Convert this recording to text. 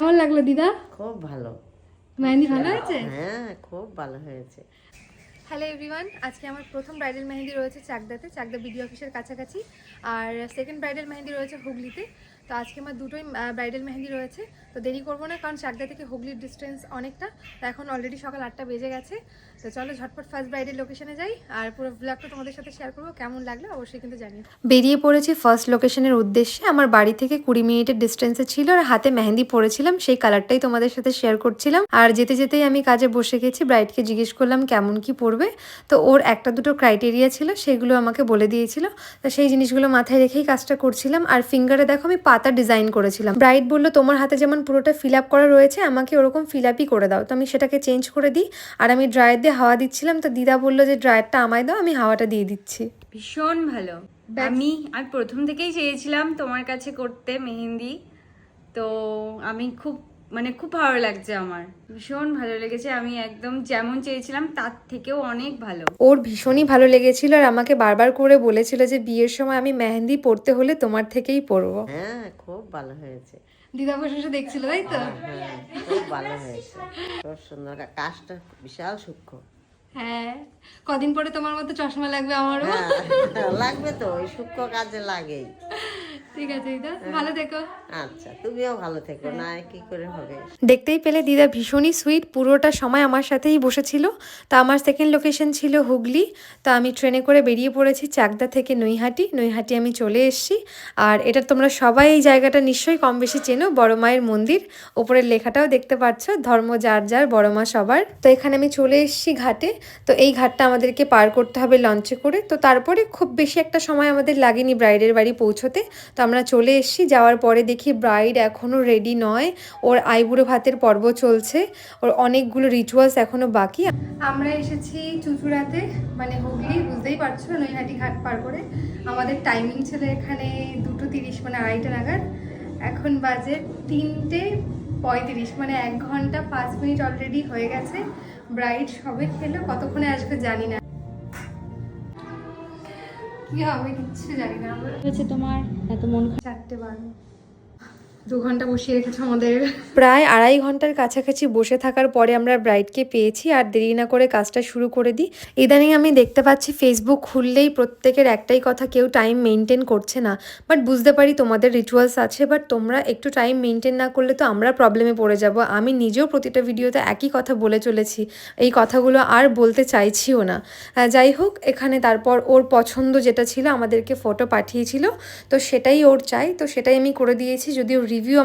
কেমন লাগল দিদা? খুব ভালো। মেহেন্দি ভালো হয়েছে? হ্যাঁ খুব ভালো হয়েছে। হ্যালো এভরিওয়ান আজকে আমার প্রথম ব্রাইডাল মেহেন্দি রয়েছে চাকদাতে, চাকদা বিডিও অফিসের কাছাকাছি। আর সেকেন্ড ব্রাইডাল মেহেন্দি রয়েছে হুগলিতে। তো আজকে আমার দুটোই ব্রাইডাল মেহেন্দি রয়েছে। তো দেরি করব না, কারণ চাকদা থেকে হুগলির ডিস্টেন্স অনেকটা। তো এখন অলরেডি সকাল আটটা বেজে গেছে। তো চলো ঝটপট ফার্স্ট ব্রাইডাল লোকেশনে যাই। আর পুরো ব্লগটা তোমাদের সাথে শেয়ার করব, কেমন লাগল অবশ্যই কিন্তু জানিও। বেরিয়ে পড়েছি ফার্স্ট লোকেশনের উদ্দেশ্যে। আমার বাড়ি থেকে কুড়ি মিনিটের ডিস্টেন্সে ছিল আর হাতে মেহেন্দি পরেছিলাম, সেই কালারটাই তোমাদের সাথে শেয়ার করছিলাম। আর যেতে যেতেই আমি কাজে বসে গেছি ব্রাইডকে জিজ্ঞেস করলাম, কেমন কি পড়বে তো ওর একটা দুটো ক্রাইটেরিয়া ছিল সেগুলো আমাকে বলে দিয়েছিল। তো সেই জিনিসগুলো মাথায় রেখেই কাজটা করছিলাম। আর ফিঙ্গারে দেখো আমি পাতা ডিজাইন করেছিলাম। ব্রাইড বলল তোমার হাতে যেমন পুরোটা ফিল আপ করা রয়েছে আমাকে ওরকম ফিল আপই করে দাও। তো আমি সেটাকে চেঞ্জ করে দিই। আর আমি ড্রায়ার দিয়ে হাওয়া দিচ্ছিলাম। তো দিদা বলল যে ড্রায়ারটা আমায় দাও আমি হাওয়াটা দিয়ে দিচ্ছি। ভীষণ ভালো। আমি আমি প্রথম থেকেই চেয়েছিলাম তোমার কাছে করতে মেহেন্দি। তো আমি খুব মানে খুব ভালো লাগছে আমার। ভীষণ ভালো লেগেছে। আমি একদম যেমন চেয়েছিলাম তার থেকেও অনেক ভালো। ওর ভীষণই ভালো লেগেছিল আর আমাকে বারবার করে বলেছিল যে বিয়ের সময় আমি মেহেন্দি পড়তে হলে তোমার থেকেই পরবো। হ্যাঁ খুব ভালো হয়েছে। দিদা বসে বসে দেখছিল তাই তো? হ্যাঁ খুব ভালো হয়েছে। খুব সুন্দর। কাজটা বিশাল সূক্ষ্ম। হ্যাঁ কদিন পরে তোমার মতো চশমা লাগবে আমারও। হ্যাঁ, লাগবে তো ওই সূক্ষ্ম কাজে লাগেই। ঠিক আছে দিদা ভালো থেকো। আচ্ছা তুমিও ভালো থেকো। না কি করে হবে? দেখতেই পেলে দিদা ভীষণই সুইট পুরোটা সময় আমার সাথেই বসেছিল। তা আমার সেকেন্ড লোকেশন ছিল হুগলি। তা আমি ট্রেনে করে বেরিয়ে পড়েছি চাকদা থেকে নৈহাটি। নৈহাটি আমি চলে এসেছি। আর এটা তোমরা সবাই এই জায়গাটা নিশ্চয়ই কম বেশি চেনো বড় মায়ের মন্দির। ওপরের লেখাটাও দেখতে পাচ্ছ ধর্ম যার যার বড় মা সবার। তো এখানে আমি চলে এসেছি ঘাটে। তো এই ঘাটটা আমাদেরকে পার করতে হবে লঞ্চে করে। তো তারপরে খুব বেশি একটা সময় আমাদের লাগেনি ব্রাইডের বাড়ি পৌঁছতে। তো আমরা চলে এসেছি। যাওয়ার পরে দেখি ব্রাইড এখনও রেডি নয়। ওর আইবুড়ো ভাতের পর্ব চলছে। ওর অনেকগুলো রিচুয়ালস এখনও বাকি। আমরা এসেছি চুচুড়াতে। মানে হুগলি, বুঝতেই পারছ, নৈহাটি ঘাট পার করে। আমাদের টাইমিং ছিল এখানে দুটো তিরিশ মানে আড়াইটা নাগাদ। এখন বাজে তিনটে পঁয়ত্রিশ মানে এক ঘণ্টা পাঁচ মিনিট অলরেডি হয়ে গেছে। ব্রাইড সবে খেলো, কতক্ষণে আসবে জানি না। কি হবে কিচ্ছু জানি না। আমরা হয়েছে তোমার? এত মন চারটে বারো। দু ঘণ্টা আমাদের। প্রায় আড়াই ঘণ্টার কাছাকাছি বসে থাকার পরে আমরা ব্রাইডকে পেয়েছি আর দেরি না করে কাজটা শুরু করে দিই। ইদানিং আমি দেখতে পাচ্ছি ফেসবুক খুললেই প্রত্যেকের একটাই কথা, কেউ টাইম মেনটেন করছে না। বাট বুঝতে পারি তোমাদের রিচুয়ালস আছে বাট তোমরা একটু টাইম মেনটেন না করলে তো আমরা প্রবলেমে পড়ে যাব। আমি নিজেও প্রতিটা ভিডিওতে একই কথা বলে চলেছি, এই কথাগুলো আর বলতে চাইছিও না। যাই হোক, এখানে তারপর ওর পছন্দ যেটা ছিল আমাদেরকে ফটো পাঠিয়েছিল, তো সেটাই ওর চাই, তো সেটাই আমি করে দিয়েছি। যদিও ревью